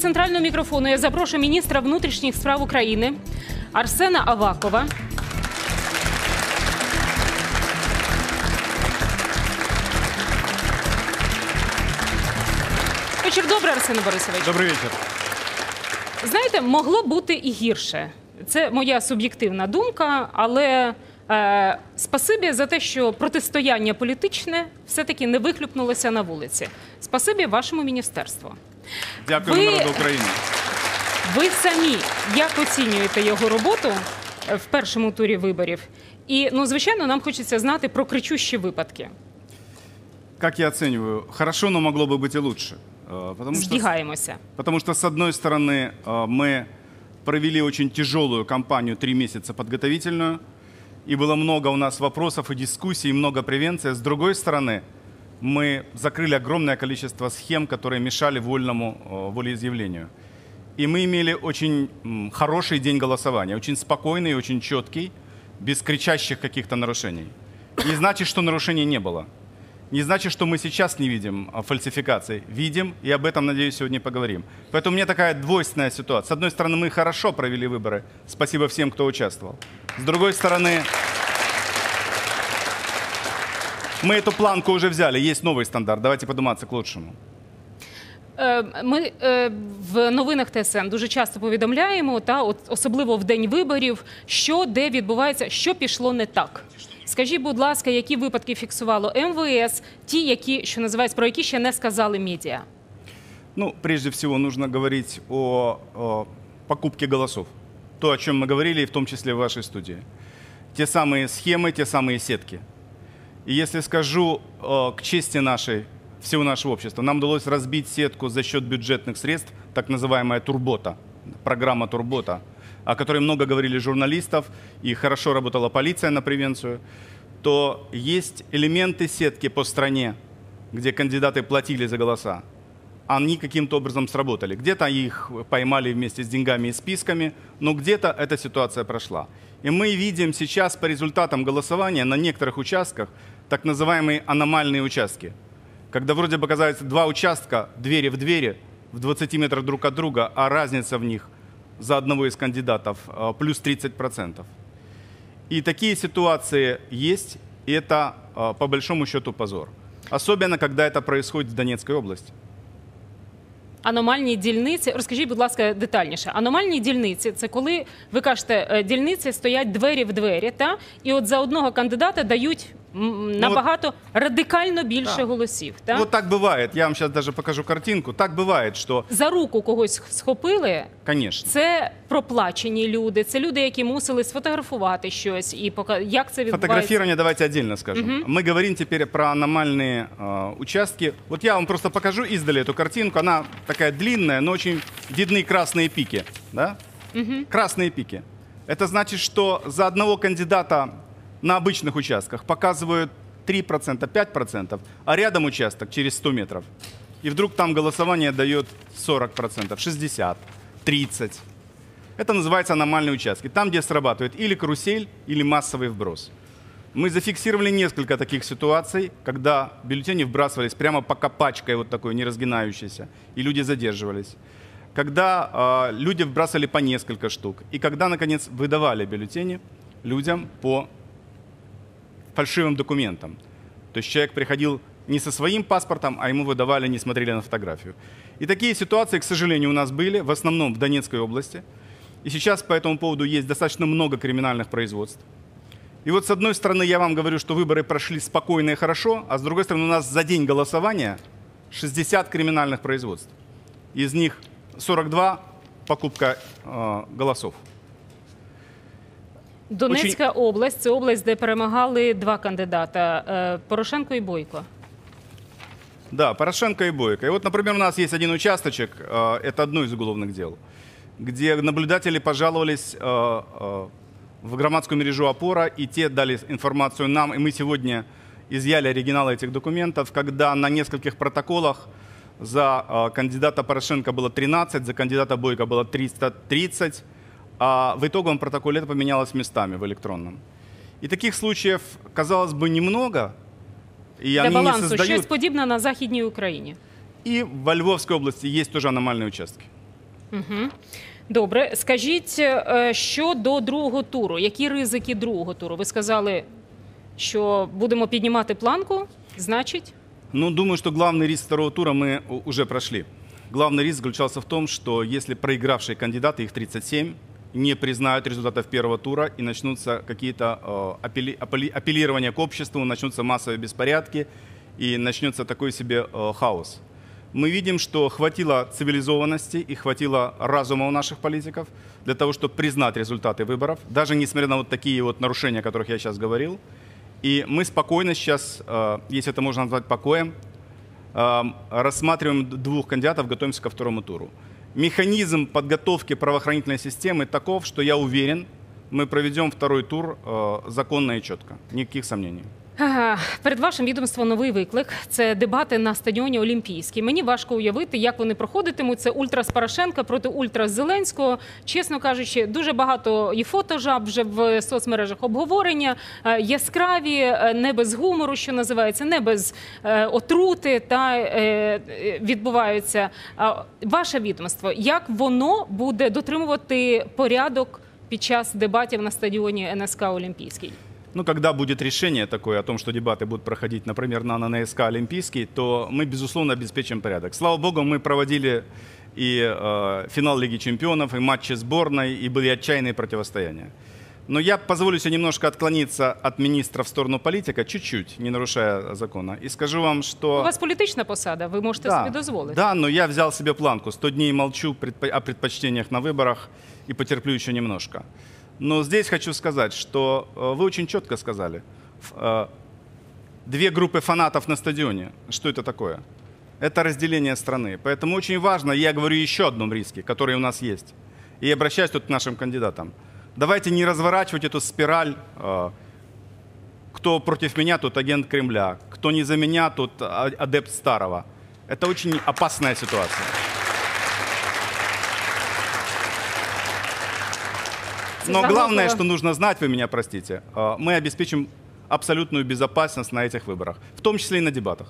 центрального мікрофону я запрошую міністра внутрішніх справ України Арсена Авакова. Вечір добрий, Арсене Борисович. Добрый вечер. Знаєте, могло бути і гірше. Це моя суб'єктивна думка, але е, спасибі за те, що протистояння політичне все-таки не вихлюпнулося на вулиці. Спасибі вашому міністерству. Дякую Ви- народу України. Ви самі як оцінюєте його роботу е, в першому турі виборів? І ну, звичайно, нам хочеться знати про кричущі випадки. Как я оцениваю? Хорошо, но могло бы быть и лучше. Э, Потому что, Збігаємося. потому что, с одной стороны, э, мы провели очень тяжелую кампанию, три месяца подготовительную, и было много у нас вопросов и дискуссий, и много превенции. С другой стороны, мы закрыли огромное количество схем, которые мешали вольному э, волеизъявлению. И мы имели очень хороший день голосования, очень спокойный, очень четкий, без кричащих каких-то нарушений. Не значит, что нарушений не было. Не значит, что мы сейчас не видим а, фальсификаций. Видим, и об этом, надеюсь, сегодня поговорим. Поэтому у меня такая двойственная ситуация. С одной стороны, мы хорошо провели выборы. Спасибо всем, кто участвовал. С другой стороны, мы эту планку уже взяли. Есть новый стандарт. Давайте подниматься к лучшему. Е, Ми е, в новинах ТСН дуже часто повідомляємо, та от особливо в день виборів, що де відбувається, що пішло не так. Скажіть, будь ласка, які випадки фіксувало МВС, ті, які що називається, про які ще не сказали медіа? Ну, прежде всего, нужно говорить о, о покупке голосов. То, о чем мы говорили, и в том числе в вашей студии. Те самые схемы, те самые сетки. И если скажу э, к чести нашей, всего нашего общества, нам удалось разбить сетку за счет бюджетных средств, так называемая Турбота, программа Турбота, о которой много говорили журналистов, и хорошо работала полиция на превенцию, то есть элементы сетки по стране, где кандидаты платили за голоса, они каким-то образом сработали. Где-то их поймали вместе с деньгами и списками, но где-то эта ситуация прошла. И мы видим сейчас по результатам голосования на некоторых участках так называемые аномальные участки. Когда вроде бы оказывается два участка, двери в двери, в 20 метрах друг от друга, а разница в них за одного из кандидатов э, плюс 30%. И такие ситуации есть, и это э, по большому счету позор. Особенно, когда это происходит в Донецкой области Аномальні дільниці, розкажіть, будь ласка, детальніше. Аномальні дільниці це коли ви кажете, е, дільниці стоять двері в двері, та і от за одного кандидата дають м, набагато радикально більше Так. голосів. Та? Вот так бывает. Я вам сейчас даже покажу картинку. Так бывает, что, За руку когось схопили. конечно, Це проплачені люди, це люди, які мусили сфотографувати щось і пока як це відбувається. фотографирование давайте отдельно скажем. Мы говорим теперь про аномальные э, участки. Вот я вам просто покажу издали эту картинку. Она такая длинная, но очень видны красные пики. Да? Красные пики. Это значит, что за одного кандидата на обычных участках показывают 3%, 5%, а рядом участок через 100 метров. И вдруг там голосование дает 40%, 60%, 30%. Это называется аномальные участки. Там, где срабатывает или карусель, или массовый вброс. Мы зафиксировали несколько таких ситуаций, когда бюллетени вбрасывались прямо пока пачкой вот такой, не разгинающейся, и люди задерживались. Когда э, люди вбрасывали по несколько штук. И когда, наконец, выдавали бюллетени людям по фальшивым документам. То есть человек приходил не со своим паспортом, а ему выдавали, не смотрели на фотографию. И такие ситуации, к сожалению, у нас были, в основном в Донецкой области. И сейчас по этому поводу есть достаточно много криминальных производств. И вот с одной стороны я вам говорю, что выборы прошли спокойно и хорошо, а с другой стороны у нас за день голосования 60 криминальных производств. Из них 42 покупка э, голосов. Донецька область це область, де перемагали два кандидата Порошенко і Бойко. Да, Порошенко и Бойко. И вот, например, у нас есть один участочек, это одно из уголовных дел, где наблюдатели пожаловались в громадскую мережу «Опора», и те дали информацию нам, и мы сегодня изъяли оригиналы этих документов, когда на нескольких протоколах за э, кандидата Порошенко было 13, за кандидата Бойко было 330, а в итоговом протоколе это поменялось местами в электронном. И таких случаев, казалось бы, немного, и Для они не балансу создают... щось подібне на Західній Україні. И во Львовской области есть тоже аномальные участки. Добре, скажіть е, щодо другого туру. Які ризики другого туру? Ви сказали, що будемо піднімати планку, значить. Ну, думаю, что главный риск второго тура мы у- уже прошли. Главный риск заключался в том, что если проигравшие кандидаты, их 37, не признают результатов первого тура и начнутся какие-то э, апелли- апелли- апеллирования к обществу, начнутся массовые беспорядки и начнется такой себе э, хаос. Мы видим, что хватило цивилизованности и хватило разума у наших политиков для того, чтобы признать результаты выборов, даже несмотря на вот такие вот нарушения, о которых я сейчас говорил. И мы спокойно сейчас, э, если это можно назвать покоем, рассматриваем двух кандидатов, готовимся ко второму туру. Механизм подготовки правоохранительной системы таков, что я уверен, мы проведем второй тур э, законно и четко. Никаких сомнений. Перед вашим відомством новий виклик. Це дебати на стадіоні Олімпійський. Мені важко уявити, як вони проходитимуть. Це ультрас Порошенка проти ультрас Зеленського. Чесно кажучи, дуже багато і фотожаб вже в соцмережах обговорення. е, Яскраві, е, не без гумору, що називається, не без е, отрути та відбуваються. Ваше відомство, як воно буде дотримувати порядок під час дебатів на стадіоні НСК Олімпійський? Ну, когда будет решение такое о том, что дебаты будут проходить, например, на ННСК Олимпийский, то мы, безусловно, обеспечим порядок. Слава богу, мы проводили и э, финал Лиги чемпионов, и матчи сборной, и были отчаянные противостояния. Но я позволю себе немножко отклониться от министра в сторону политика, чуть-чуть, не нарушая закона, и скажу вам, что... У вас політична посада, ви можете собі дозволити. Да, но я взял себе планку. 100 дней молчу предпо- о предпочтениях на выборах и потерплю еще немножко. Но здесь хочу сказать, что э, вы очень четко сказали. Э, Две группы фанатов на стадионе. Что это такое? Это разделение страны. Поэтому очень важно, я говорю еще одном риске, который у нас есть. И обращаюсь тут к нашим кандидатам. Давайте не разворачивать эту спираль э, кто против меня, тот агент Кремля. Кто не за меня, тот а- адепт старого. Это очень опасная ситуация. Но главное, загрозливо. что нужно знать, вы меня простите, э, мы обеспечим абсолютную безопасность на этих выборах, в том числе и на дебатах.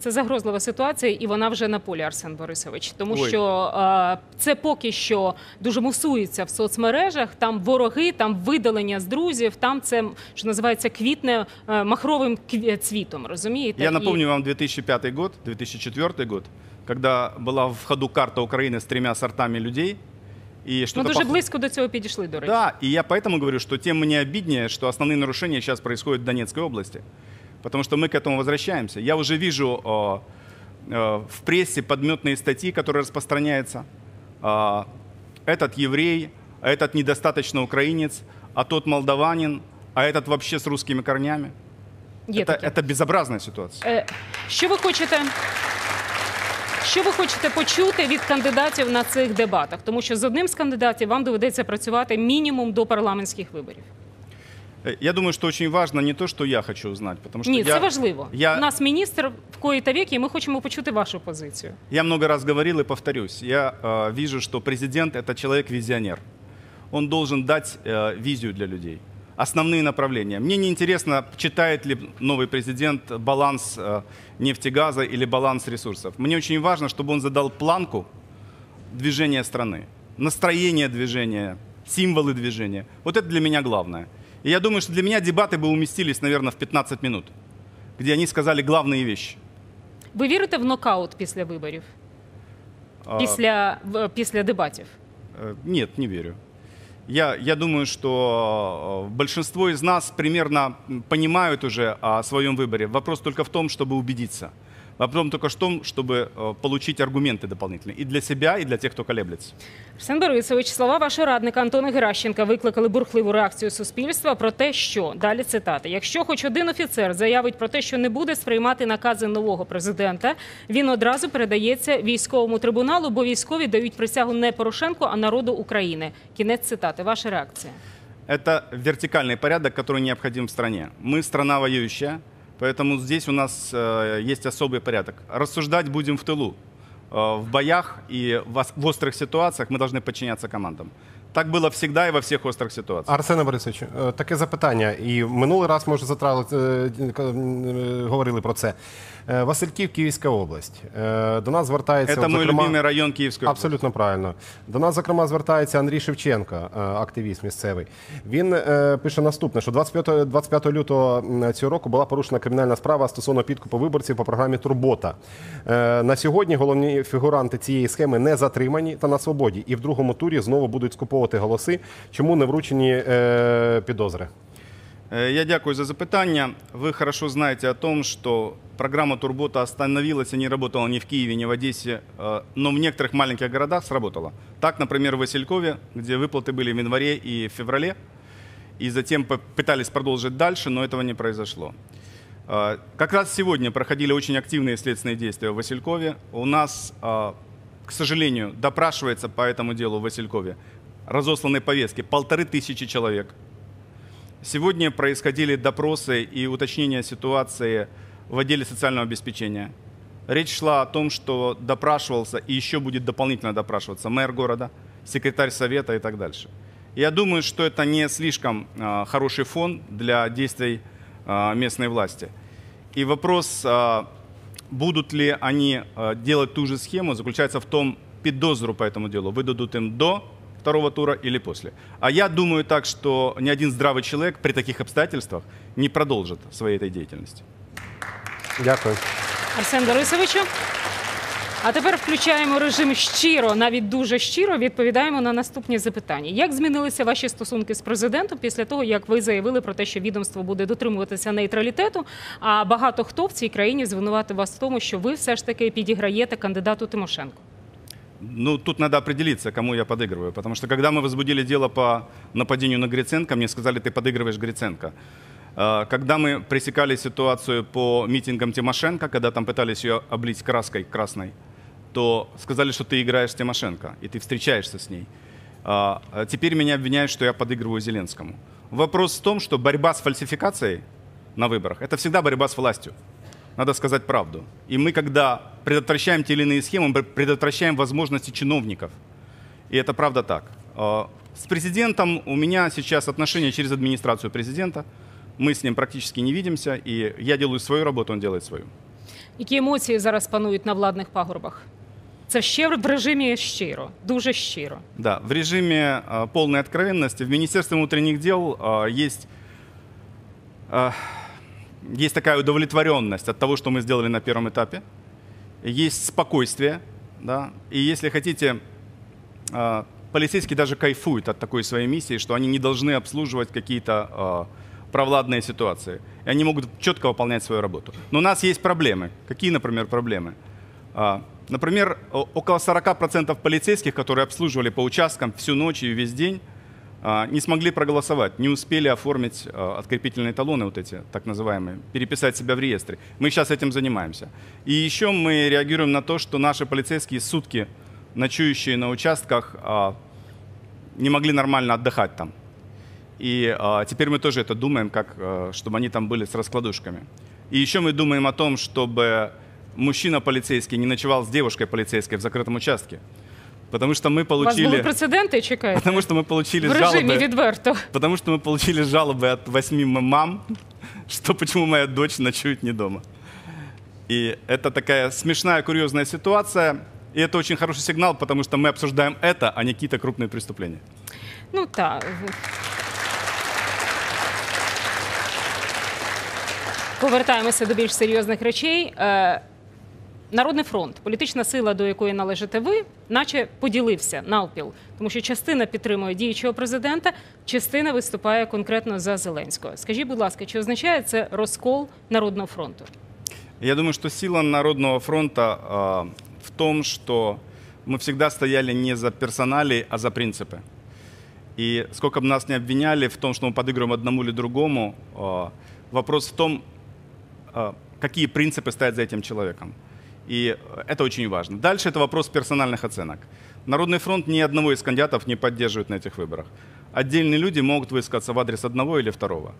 Це загрозлива ситуація, і вона вже на полі, Арсен Борисович. Тому Ой. що е, це поки що дуже мусується в соцмережах. Там вороги, там видалення з друзів, там це що називається квітне е, махровим кві- цвітом. Розумієте? Я І- напомню вам 2005 год, 2004 год, когда была в ходу карта Украины с тремя сортами людей. И Ми что-то дуже пох- близько до цього підійшли. До речі, Да, и я поэтому говорю, что тем мне обиднее, что основные нарушения сейчас происходят в Донецкой области. Потому что мы к этому возвращаемся. Я уже вижу э, э, в прессе подметные статьи, которые распространяются. Э, этот еврей, а этот недостаточно украинец, а тот молдаванин, а этот вообще с русскими корнями. є это, таке. это безобразная ситуация. Е, Що ви хочете? Що ви хочете почути від кандидатів на цих дебатах? Тому що з одним з кандидатів вам доведеться працювати мінімум до парламентських виборів. Э, Я думаю, что очень важно не то, что я хочу узнать, потому что Ні, я, це важливо. я- У нас міністр в кої та віки, і ми хочемо почути вашу позицію. Я много раз говорил и повторюсь. Я э, вижу, что президент это человек-визионер. Он должен дать э, визию для людей. Основные направления. Мне не интересно, читает ли новый президент баланс э, нефтегаза или баланс ресурсов. Мне очень важно, чтобы он задал планку движения страны, настроение движения, символы движения. Вот это для меня главное. И я думаю, что для меня дебаты бы уместились, наверное, в 15 минут, где они сказали главные вещи. Ви вірите в нокаут після виборів, А, після, в- після дебатів? Э, Нет, не верю. Я, я думаю, что э, большинство из нас примерно понимают уже о своем выборе. Вопрос только в том, чтобы убедиться. Вопрос только в том, чтобы э, получить аргументы дополнительные. И для себя, и для тех, кто колеблется. Арсен Борисович, слова вашого радника Антона Геращенка викликали бурхливу реакцію суспільства про те, що далі цитати: якщо хоч один офіцер заявить про те, що не буде сприймати накази нового президента, він одразу передається військовому трибуналу, бо військові дають присягу не Порошенку, а народу України. Кінець цитати. Ваша реакція. Это вертикальный порядок, который необходим в стране. Мы страна воюющая, поэтому здесь у нас э, есть особый порядок. Рассуждать будем в тылу. Э, в боях и в, в острых ситуациях мы должны подчиняться командам. Так было всегда и во всех острых ситуациях. Арсене Борисовичу, е, таке запитання. І минулий раз, може, затрали, говорили про це. Е, Васильків, Київська область. Е, До нас звертається мой зокрема- любимый район Киевской области. Абсолютно правильно. До нас, зокрема, звертається Андрій Шевченко, е, активіст місцевий. Він пише наступне: що 25, 25 лютого цього року була порушена кримінальна справа стосовно підкупу виборців по програмі Турбота. На сьогодні головні фігуранти цієї схеми не затримані та на свободі, і в другому турі знову будуть скуповувати голоси. Чому не вручені підозри? Э, Я дякую за запитання. Ви хорошо знаєте о том, что программа Турбота остановилась и не работала ни в Киеве, ни в Одессе, э, но в некоторых маленьких городах сработала. Так, например, в Василькове, где выплаты были в январе и в феврале, и затем пытались продолжить дальше, но этого не произошло. Э, Как раз сегодня проходили очень активные следственные действия в Василькове. У нас, к сожалению, допрашивается по этому делу в Василькове разосланы повестки полторы тысячи человек. Сегодня происходили допросы и уточнения ситуации в отделе социального обеспечения. Речь шла о том, что допрашивался и еще будет дополнительно допрашиваться мэр города, секретарь совета и так дальше. Я думаю, что это не слишком а, хороший фон для действий а, местной власти. И вопрос, а, будут ли они делать ту же схему, заключается в том, підозру по этому делу выдадут им до второго тура или после. А я думаю так, что ни один здравый человек при таких обстоятельствах не продолжит своей этой деятельности. Дякую. Арсен Борисовичу. А тепер включаємо режим щиро, навіть дуже щиро відповідаємо на наступні запитання. Як змінилися ваші стосунки з президентом після того, як ви заявили про те, що відомство буде дотримуватися нейтралітету? А багато хто в цій країні звинуватив вас в тому, що ви все ж таки підіграєте кандидату Тимошенко? Ну, тут надо определиться, кому я подыгрываю. Потому что когда мы возбудили дело по нападению на Гриценко, мне сказали, ты подыгрываешь Гриценко. А, Когда мы пресекали ситуацию по митингам Тимошенко, когда там пытались ее облить краской красной, то сказали, что ты играешь Тимошенко, и ты встречаешься с ней. А, а Теперь меня обвиняют, что я подыгрываю Зеленскому. Вопрос в том, что борьба с фальсификацией на выборах – это всегда борьба с властью. Надо сказать правду. И мы, когда предотвращаем те или иные схемы, мы предотвращаем возможности чиновников. И это правда так. А, С президентом у меня сейчас отношения через администрацию президента. Мы с ним практически не видимся, и я делаю свою работу, он делает свою. Які емоції зараз панують на владних пагорбах? Це ще в режимі щиро, дуже щиро. Да, в режиме а, полной откровенности в Министерстве внутренних дел а, есть, а, есть такая удовлетворенность от того, что мы сделали на первом этапе. Есть спокойствие, да, и если хотите, а, полицейские даже кайфуют от такой своей миссии, что они не должны обслуживать какие-то а, провладные ситуации. И они могут четко выполнять свою работу. Но у нас есть проблемы. Какие, например, проблемы? А, Например, около 40% полицейских, которые обслуживали по участкам всю ночь и весь день, не смогли проголосовать, не успели оформить а, открепительные талоны, вот эти так называемые, переписать себя в реестре. Мы сейчас этим занимаемся. И еще мы реагируем на то, что наши полицейские сутки, ночующие на участках, а, не могли нормально отдыхать там. И а, теперь мы тоже это думаем, как, а, чтобы они там были с раскладушками. И еще мы думаем о том, чтобы мужчина полицейский не ночевал с девушкой полицейской в закрытом участке. Потому что мы У вас були получили, прецеденти? Чекайте. потому что мы получили В режимі жалобы, відверто. потому что мы получили жалобы от восьми мам, что почему моя дочь ночует не дома. И это такая смешная, курьезная ситуация. И это очень хороший сигнал, потому что мы обсуждаем это, а не какие-то крупные преступления. Ну так. Повертаємося до більш серйозних речей. Е, Народний фронт, політична сила, до якої належите ви, наче поділився навпіл, тому що частина підтримує діючого президента, частина виступає конкретно за Зеленського. Скажіть, будь ласка, чи означає це розкол народного фронту? Я думаю, что сила Народного фронта э, в том, что мы всегда стояли не за персонали, а за принципы. И сколько бы нас не обвиняли в том, что мы подыгрываем одному или другому, э, вопрос в том, э, какие принципы стоят за этим человеком. И это очень важно. Дальше это вопрос персональных оценок. Народный фронт ни одного из кандидатов не поддерживает на этих выборах. Отдельные люди могут высказаться в адрес одного или второго.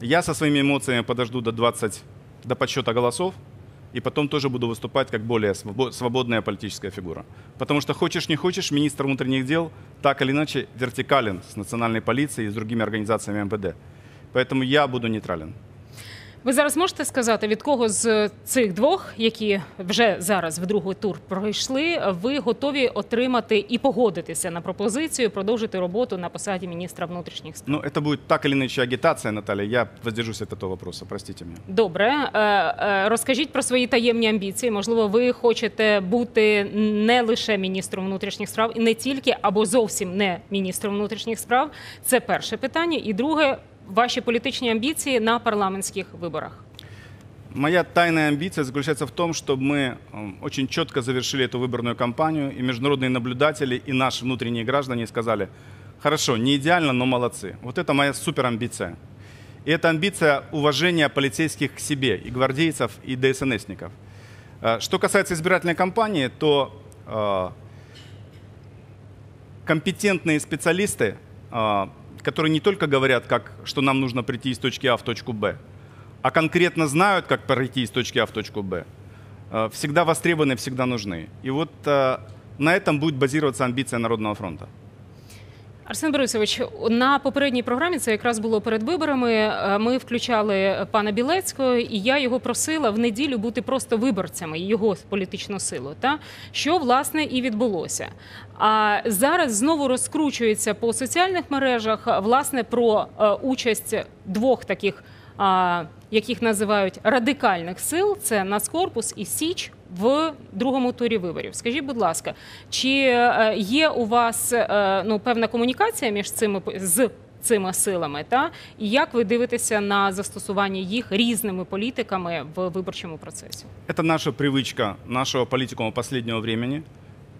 Я со своими эмоциями подожду до 20, до подсчета голосов, и потом тоже буду выступать как более свобо- свободная политическая фигура. Потому что хочешь не хочешь, министр внутренних дел так или иначе вертикален с национальной полицией и с другими организациями МВД. Поэтому я буду нейтрален. Ви зараз можете сказати, від кого з цих двох, які вже зараз в другий тур пройшли, ви готові отримати і погодитися на пропозицію продовжити роботу на посаді міністра внутрішніх справ? Ну, это будет так или иначе агитация, Наталья. Я воздержусь от этого вопроса, простите меня. Добре, Е, е, розкажіть про свої таємні амбіції. Можливо, ви хочете бути не лише міністром внутрішніх справ, і не тільки або зовсім не міністром внутрішніх справ. Це перше питання. І друге, ваші політичні амбіції на парламентських виборах. Моя тайная амбиция заключается в том, чтобы мы м, очень четко завершили эту выборную кампанию, и международные наблюдатели, и наши внутренние граждане сказали, хорошо, не идеально, но молодцы. Вот это моя суперамбиция. И это амбиция уважения полицейских к себе, и гвардейцев, и ДСНСников. Э, Что касается избирательной кампании, то э, компетентные специалисты, э, которые не только говорят, как, что нам нужно прийти из точки А в точку Б, а конкретно знают, как пройти из точки А в точку Б, э, всегда востребованы, всегда нужны. И вот э, на этом будет базироваться амбиция Народного фронта. Арсен Борисович, на попередній програмі це якраз було перед виборами. е, Ми включали пана Білецького, і я його просила в неділю бути просто виборцями його політичну силу. Та що власне і відбулося. А зараз знову розкручується по соціальних мережах власне про е, участь двох таких. Яких називають радикальних сил, це Нацкорпус і Січ в другому турі виборів. Скажіть, будь ласка, чи е, є у вас е, ну певна комунікація між цими з цими силами? Та і як ви дивитеся на застосування їх різними політиками в виборчому процесі? Это наша привычка нашего политикума последнего времени,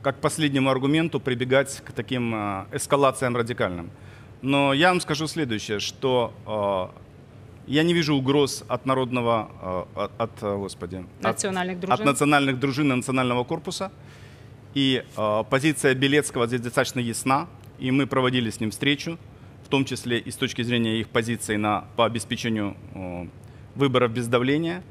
как к последнему аргументу прибегать к таким э, эскалациям радикальным. Но я вам скажу следующее, что э, я не вижу угроз от народного, э, от, от, э, господи, от- Национальных от, дружин. национальных дружин и национального корпуса. И э, позиция Белецкого здесь достаточно ясна, и мы проводили с ним встречу, в том числе и с точки зрения их позиций на, по обеспечению э, выборов без давления.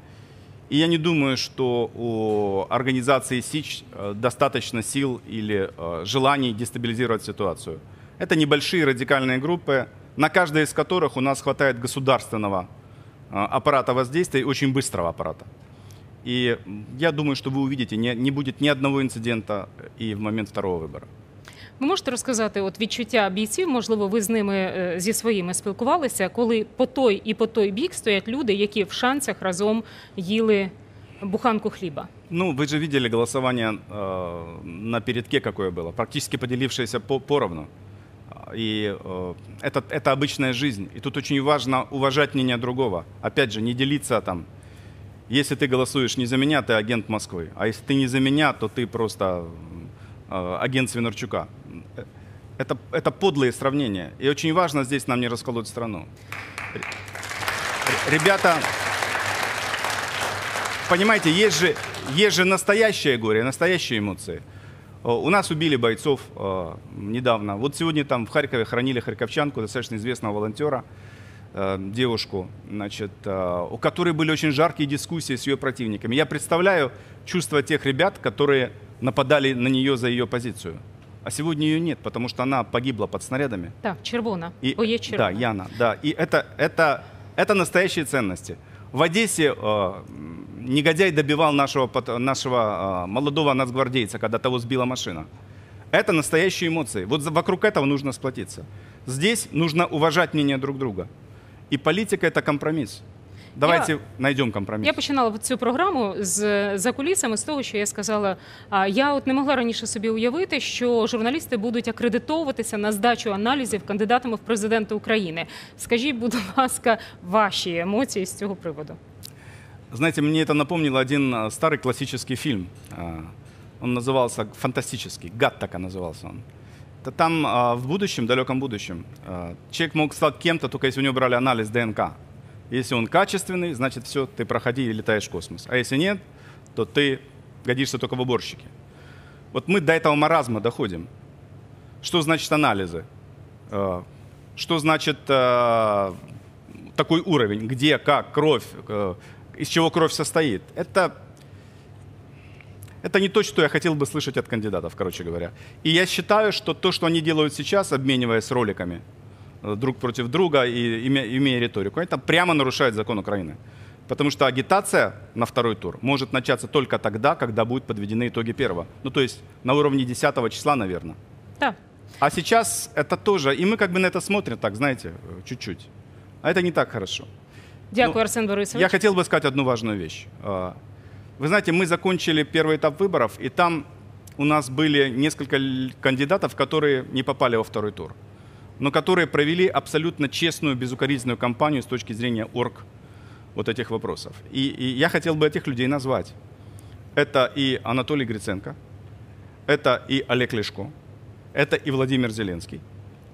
И я не думаю, что у организации СИЧ э, достаточно сил или желаний дестабилизировать ситуацию. Это небольшие радикальные группы, на каждой из которых у нас хватает государственного э, аппарата воздействия и очень быстрого аппарата. И м, я думаю, что вы увидите, не, не будет ни одного инцидента и в момент второго выбора. Ви можете розказати от відчуття бійців? Можливо, ви з ними е, зі своїми спілкувалися, коли по той і по той бік стоять люди, які в шанцях разом їли буханку хліба. Ну, вы же видели голосование э, на передке, какое было, практически поделившееся по, поровну. И э, это, это обычная жизнь. И тут очень важно уважать мнение другого. Опять же, не делиться там. Если ты голосуешь не за меня, ты агент Москвы. А если ты не за меня, то ты просто э, агент Свинарчука. Это, это подлые сравнения. И очень важно здесь нам не расколоть страну. Ребята, понимаете, есть же, есть же настоящее горе, настоящие эмоции. О, У нас убили бойцов э, недавно. Вот сегодня там в Харькове хоронили харьковчанку, достаточно известного волонтера, э, девушку, значит, э, у которой были очень жаркие дискуссии с ее противниками. Я представляю чувства тех ребят, которые нападали на нее за ее позицию. А сегодня ее нет, потому что она погибла под снарядами. Так, червона. И, Бо є да, червона. Яна, да. И это, это, это настоящие ценности. В Одессе э, негодяй добивал нашего, пат- нашего э, молодого нацгвардейца, когда того сбила машина. Это настоящие эмоции. Вот за- вокруг этого нужно сплотиться. Здесь нужно уважать мнение друг друга. И политика это компромисс. Давайте найдем компромисс. Я починала цю програму з за кулісами з того, що я сказала. А я от не могла раніше собі уявити, що журналісти будуть акредитовуватися на здачу аналізів кандидатами в президенти України. Скажіть, будь ласка, ваші емоції з цього приводу. Знаете, мне это напомнило один э, старый классический фильм. Э, Он назывался фантастический, Гаттака назывался он. Там э, в будущем, далеком будущем, человек мог стать кем-то, только если у него брали анализ ДНК. Если он качественный, значит все, ты проходи и летаешь в космос. А если нет, то ты годишься только в уборщике. Вот мы до этого маразма доходим. Что значит анализы? Что значит такой уровень? Где, как, кровь, из чего кровь состоит? Это, это не то, что я хотел бы слышать от кандидатов, короче говоря. И я считаю, что то, что они делают сейчас, обмениваясь роликами э, друг против друга и имея, риторику, это прямо нарушает закон Украины. Потому что агитация на второй тур может начаться только тогда, когда будут подведены итоги первого. Ну, то есть на уровне 10 числа, наверное. Так. А сейчас это тоже, и мы как бы на это смотрим так, знаете, э, чуть-чуть. А это не так хорошо. Дякую, Ну, Арсен Борисович. Я хотел бы сказать одну важную вещь. А, Вы знаете, мы закончили первый этап выборов, и там у нас были несколько кандидатов, которые не попали во второй тур, но которые провели абсолютно честную, безукоризненную кампанию с точки зрения орг вот этих вопросов. И, и я хотел бы этих людей назвать. Это и Анатолий Гриценко, это и Олег Лешко, это и Владимир Зеленский.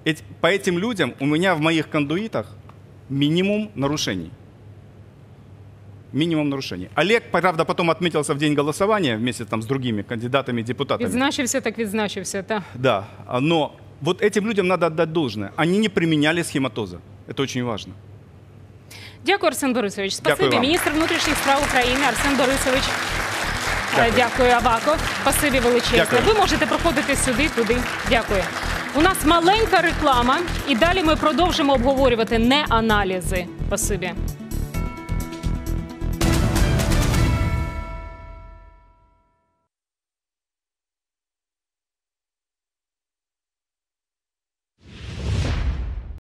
Эти- по этим людям у меня в моих кондуитах минимум нарушений Минимум нарушений. Олег, правда, потом отметился в день голосования вместе там, с другими кандидатами, депутатами. Відзначився, так відзначився. Та. Да, а, но вот этим людям надо отдать должное. Они не применяли схематоза. Это очень важно. Дякую, Арсен Борисович. Дякую Спасибі. вам. Міністр внутрішніх справ України Арсен Борисович. Дякую, Дякую Аваков. Спасибі величезне. Дякую. Ви можете проходити сюди, туди. Дякую. У нас маленька реклама, і далі ми продовжимо обговорювати не аналізи. Спасибі.